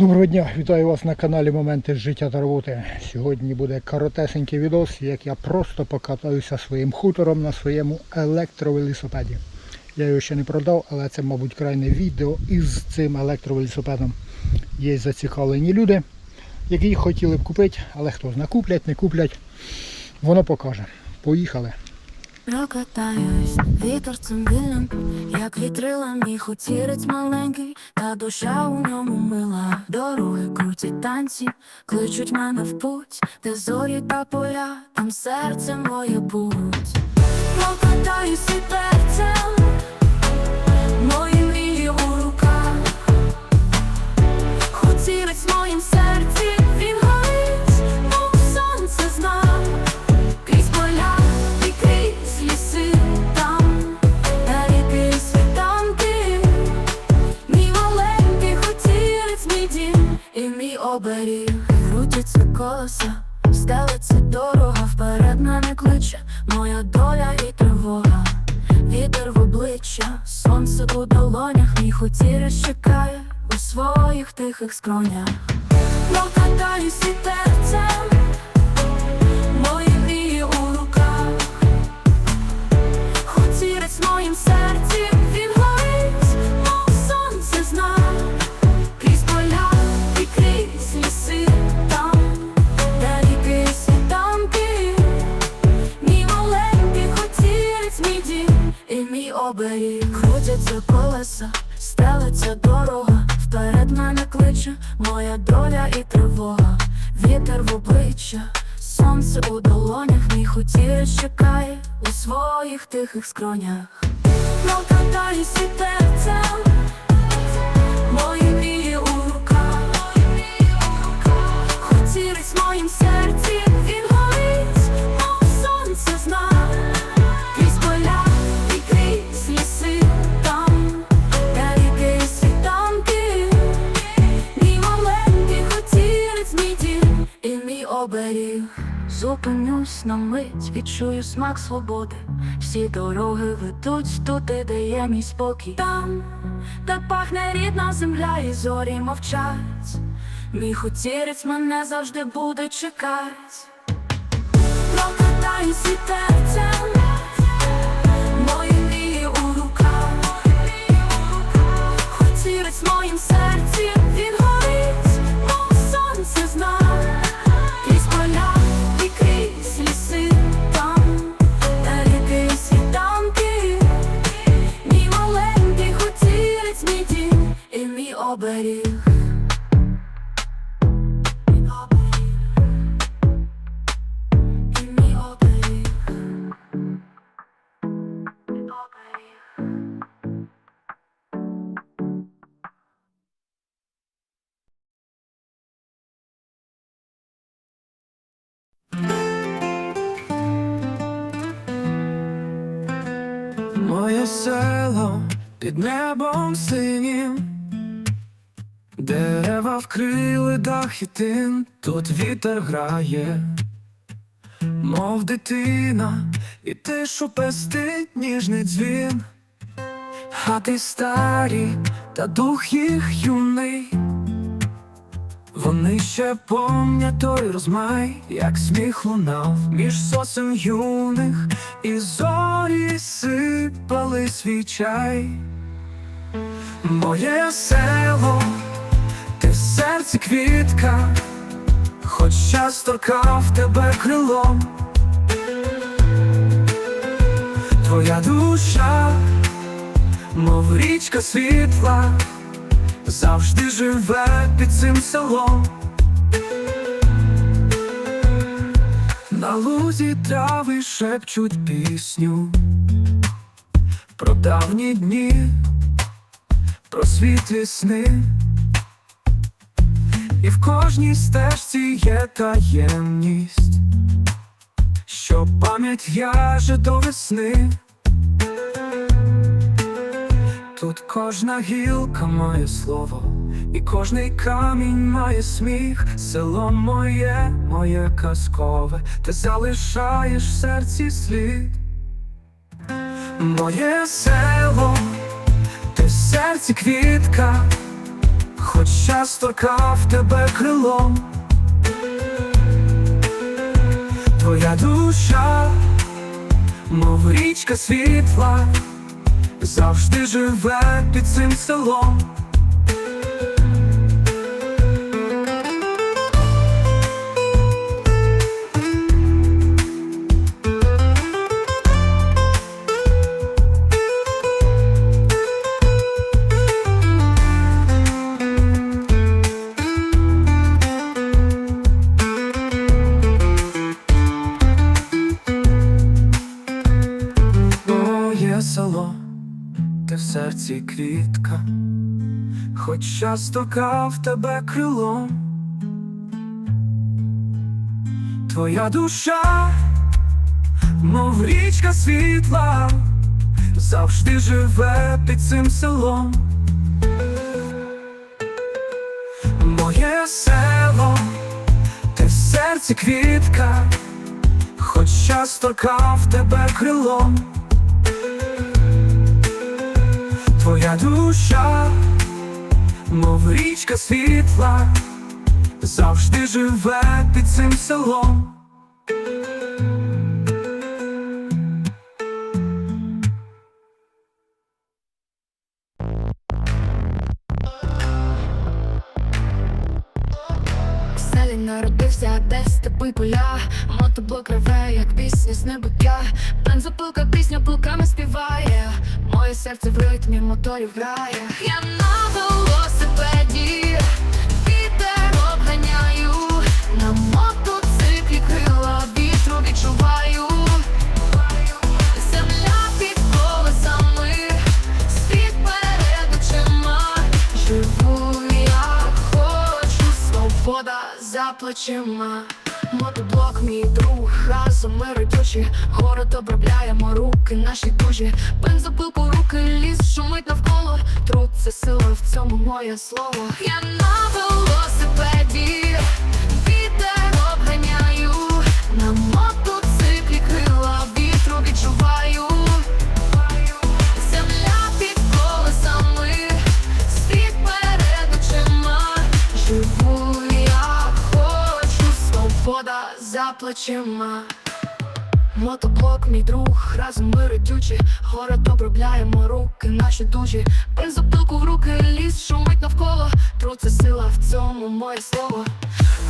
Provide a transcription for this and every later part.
Доброго дня, вітаю вас на каналі Моменти життя та роботи. Сьогодні буде коротесенький відос, як я просто покатаюся своїм хутором на своєму електровелосипеді. Я його ще не продав, але це, мабуть, крайне відео із цим електровелосипедом. Є зацікавлені люди, які хотіли б купити, але хто зна, куплять, не куплять. Воно покаже. Поїхали. Я катаюсь вітерцем вільним, як вітрила мій хутірець маленький, та душа у ньому мила. Дороги круті танці, кличуть мене в путь, де зорі та поля, там серце моє путь. Прокатаюсь вітерцем, мої мрії у руках, хутірець моїм тихих скронях. Прокатаюсь вітерцем Мої мрії у руках, Хотірець в моїм серці, він мов сонце знак, крізь поля і крізь ліси там, де ріки і світанки, мій маленький хотірець, мій дім і мій оберіг. Крутяться колеса, стелиться дорога, кличе, моя доля і тривога, вітер в обличчя. Сонце у долонях, мій хотірець чекає у своїх тихих скронях. Прокатаюсь вітерцем, мої мрії у руках, хотірець в моїм серці, він горить, мов сонце знак, Зупинюсь на мить, відчую смак свободи. Всі дороги ведуть туди, де є мій спокій. Там, де пахне рідна земля, і зорі мовчать. Мій хотірець мене завжди буде чекать. Прокатаюсь вітерцем, мої мрії у руках. Хотірець моїм серці, він оберіг. Мій оберіг. І мій оберіг. Мій оберіг. Моє село під небом синім, дерева вкрили дах і тин, тут вітер грає, мов дитина, і тишу пестить ніжний дзвін, хати старі, та дух їх юний. Вони ще помнять той розмай, як сміх лунав між сосен юних, і зорі сипали свій чай. Моє село, ти в серці квітка, хоч час торкав тебе крилом. Твоя душа, мов річка світла завжди живе під цим селом. На лузі трави шепчуть пісню про давні дні, про світлі сни, і в кожній стежці є таємність, що пам'ять в'яже до весни. Тут кожна гілка має слово, і кожний камінь має сміх, село моє, моє казкове, ти залишаєш в серці слід. Моє село, ти в серці квітка, хоч час торкав тебе крилом. Твоя душа, мов річка світла, завжди живе під цим селом. Серці квітка, хоч часто кав тебе крилом. Твоя душа, мов річка світла, завжди живе під цим селом. Моє село, ти в серці квітка, хоч часто кав тебе крилом. Твоя душа, мов річка світла, завжди живе під цим селом. Народився, де степи поля, мотоблок реве, як пісня з небуття. Бензопилка пісня плуками співає, моє серце в ритмі моторів грає. Я на велосипеді, вітер обганяю, на плечима. Мотоблок, мій друг, разом ми родючі Город обробляємо руки, наші дужі Бензопилку руки, ліс шумить навколо. Труд це сила, в цьому моє слово. Я на велосипеді, за. Мотоблок, мій друг, разом ми родючі Город обробляємо руки, наші дужі. Бензопилку в руки, ліс шумить навколо. Труд це сила, в цьому моє слово.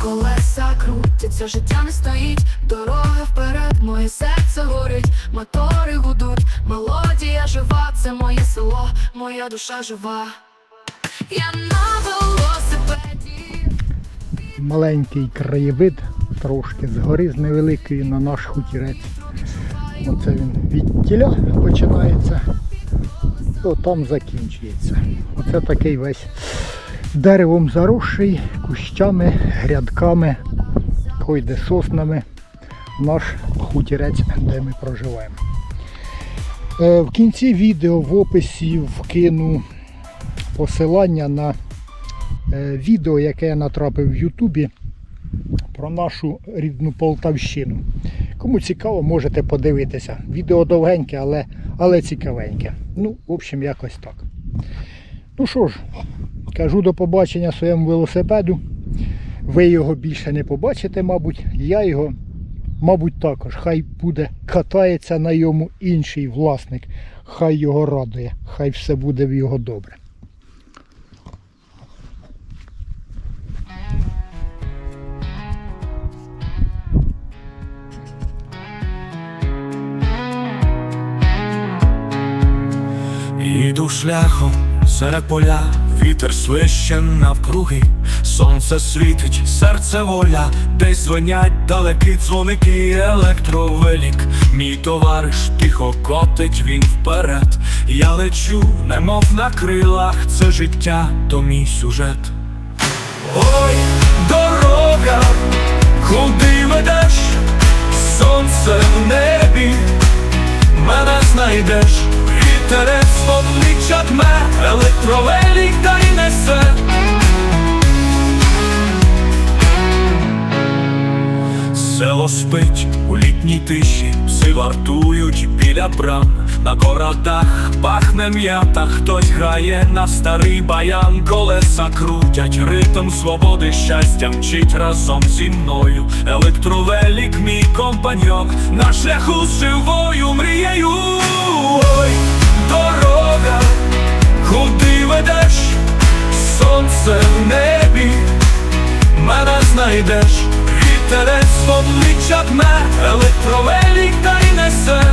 Колеса крутяться, життя не стоїть. Дорога вперед, моє серце горить. Мотори гудуть, мелодія жива Це моє село, моя душа жива. Я на велосипеді. Маленький краєвид, трошки згори з невеликої на наш хутірець. Оце він від тіля починається, то там закінчується. Оце такий весь деревом заросший, кущами, грядками, койде соснами наш хутірець, де ми проживаємо. Е, В кінці відео в описі вкину посилання на е, відео, яке я натрапив в Ютубі про нашу рідну Полтавщину. Кому цікаво, можете подивитися. Відео довгеньке, але, але цікавеньке. Ну, в общем, якось так. Ну що ж, кажу до побачення своєму велосипеду. Ви його більше не побачите, мабуть. Я його, мабуть, також. Хай буде катається на йому інший власник. Хай його радує, хай все буде в його добре. Шляхом серед поля, вітер свище навкруги, сонце світить, серце воля, десь дзвонять далекі дзвоники, електровелік. Мій товариш тихо котить він вперед. Я лечу, немов на крилах, це життя, то мій сюжет. Ой, дорога, куди ведеш? Сонце в небі, мене знайдеш, вітерець обличчя дме, електровелік та й несе. Село спить у літній тиші, Голоси вартують біля брам, на городах пахне м'ята, хтось грає на старий баян, колеса крутять, ритм свободи, щастя мчить разом зі мною. Електровелік, мій компаньон, на шляху з живою мрією. Ой, дорога, куди ведеш? Сонце в небі, мене знайдеш, вітерець обличчя дме, електровелік та й несе.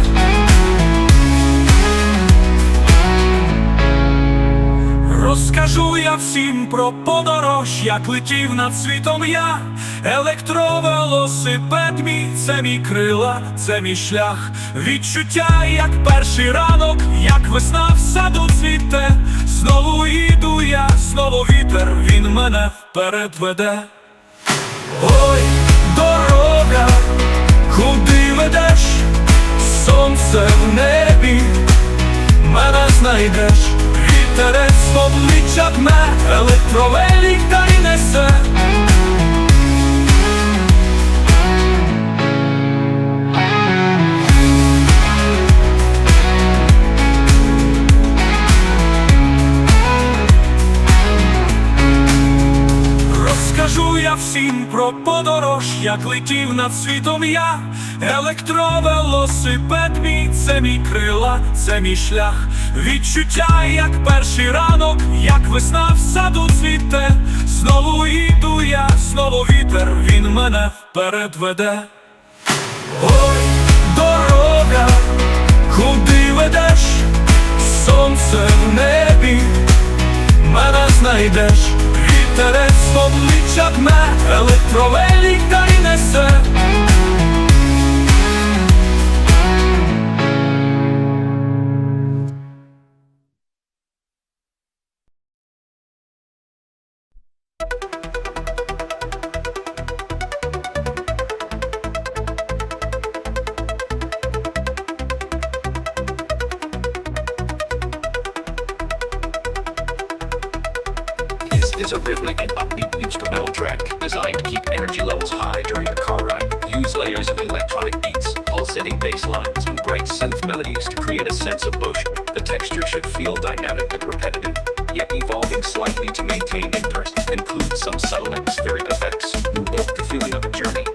Розкажу я всім про подорож, як летів над світом я, електровелосипед мій, це мій крила, це мій шлях, відчуття, як перший ранок, як весна в саду цвіте, знову іду я, знову вітер, він мене вперед веде. Ой, дорога, куди ведеш? Сонце в небі, мене знайдеш, вітерець обличчя дме, електровелік та й несе. Подорож, як летів над світом я, електровелосипед мій, це мій крила, це мій шлях, відчуття, як перший ранок, як весна в саду цвіте, знову іду я, знову вітер, він мене вперед веде. Ой, дорога, куди ведеш? Сонце в небі, мене знайдеш, вітерець обличчя дме, електровелік та й несе. track, designed to keep energy levels high during the car ride. Use layers of electronic beats, pulsating bass lines, and bright synth melodies to create a sense of motion. The texture should feel dynamic and repetitive, yet evolving slightly to maintain interest. Include some subtle atmospheric effects, to built the feeling of a journey.